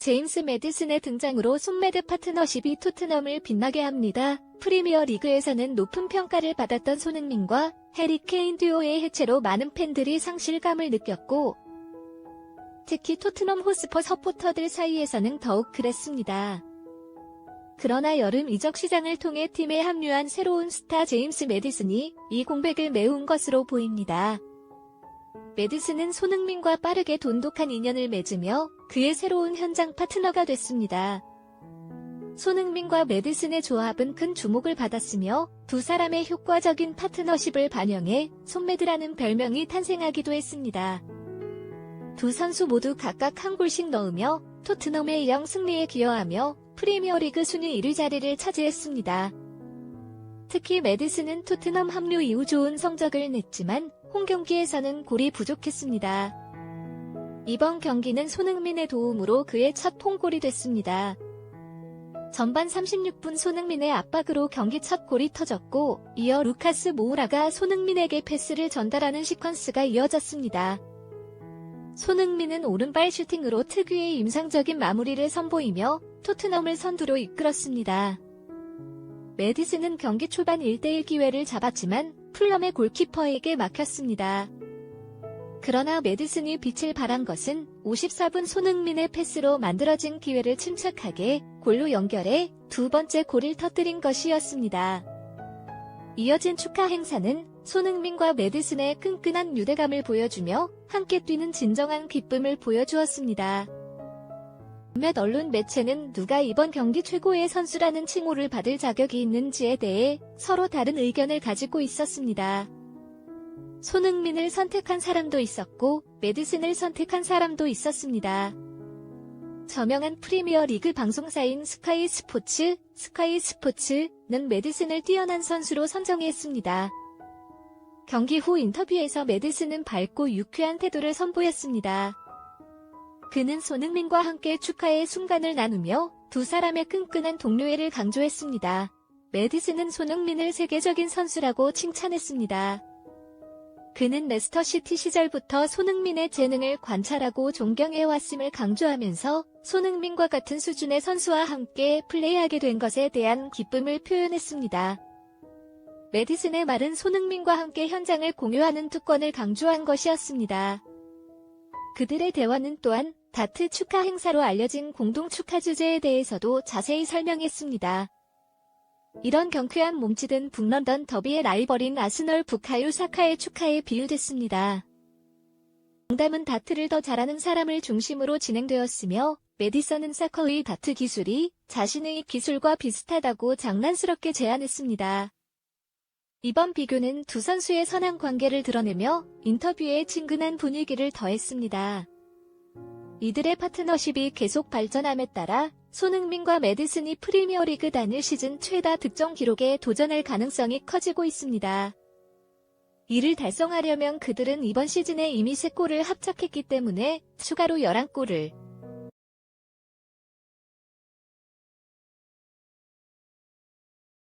제임스 매디슨의 등장으로 손매드 파트너십이 토트넘을 빛나게 합니다. 프리미어 리그에서는 높은 평가를 받았던 손흥민과 해리 케인 듀오의 해체로 많은 팬들이 상실감을 느꼈고 특히 토트넘 호스퍼 서포터들 사이에서는 더욱 그랬습니다. 그러나 여름 이적 시장을 통해 팀에 합류한 새로운 스타 제임스 매디슨이 이 공백을 메운 것으로 보입니다. 매디슨은 손흥민과 빠르게 돈독한 인연을 맺으며 그의 새로운 현장 파트너가 됐습니다. 손흥민과 매디슨의 조합은 큰 주목을 받았으며 두 사람의 효과적인 파트너십을 반영해 손매드라는 별명이 탄생하기도 했습니다. 두 선수 모두 각각 한 골씩 넣으며 토트넘의 2영 승리에 기여하며 프리미어리그 순위 1위 자리를 차지했습니다. 특히 매디슨은 토트넘 합류 이후 좋은 성적을 냈지만 홈 경기에서는 골이 부족했습니다. 이번 경기는 손흥민의 도움으로 그의 첫 홈골이 됐습니다. 전반 36분 손흥민의 압박으로 경기 첫 골이 터졌고 이어 루카스 모우라가 손흥민에게 패스를 전달하는 시퀀스가 이어졌습니다. 손흥민은 오른발 슈팅으로 특유의 임상적인 마무리를 선보이며 토트넘을 선두로 이끌었습니다. 매디슨은 경기 초반 1대1 기회를 잡았지만 풀럼의 골키퍼에게 막혔습니다. 그러나 매디슨이 빛을 발한 것은 54분 손흥민의 패스로 만들어진 기회를 침착하게 골로 연결해 두 번째 골을 터뜨린 것이었습니다. 이어진 축하 행사는 손흥민과 매디슨의 끈끈한 유대감을 보여주며 함께 뛰는 진정한 기쁨을 보여주었습니다. 몇 언론 매체는 누가 이번 경기 최고의 선수라는 칭호를 받을 자격이 있는지에 대해 서로 다른 의견을 가지고 있었습니다. 손흥민을 선택한 사람도 있었고 매디슨을 선택한 사람도 있었습니다. 저명한 프리미어 리그 방송사인 스카이 스포츠, 스카이 스포츠는 매디슨을 뛰어난 선수로 선정했습니다. 경기 후 인터뷰에서 매디슨은 밝고 유쾌한 태도를 선보였습니다. 그는 손흥민과 함께 축하의 순간을 나누며 두 사람의 끈끈한 동료애를 강조했습니다. 매디슨은 손흥민을 세계적인 선수라고 칭찬했습니다. 그는 레스터시티 시절부터 손흥민의 재능을 관찰하고 존경해왔음을 강조하면서 손흥민과 같은 수준의 선수와 함께 플레이하게 된 것에 대한 기쁨을 표현했습니다. 메디슨의 말은 손흥민과 함께 현장을 공유하는 특권을 강조한 것이었습니다. 그들의 대화는 또한 다트 축하 행사로 알려진 공동 축하 주제에 대해서도 자세히 설명했습니다. 이런 경쾌한 몸짓은 북런던 더비의 라이벌인 아스널 부카유 사카의 축하에 비유됐습니다. 농담은 다트를 더 잘하는 사람을 중심으로 진행되었으며 메디슨은 사커의 다트 기술이 자신의 기술과 비슷하다고 장난스럽게 제안했습니다. 이번 비교는 두 선수의 선한 관계를 드러내며 인터뷰에 친근한 분위기를 더했습니다. 이들의 파트너십이 계속 발전함에 따라 손흥민과 매디슨이 프리미어리그 단일 시즌 최다 득점 기록에 도전할 가능성이 커지고 있습니다. 이를 달성하려면 그들은 이번 시즌에 이미 3골을 합작했기 때문에 추가로 11골을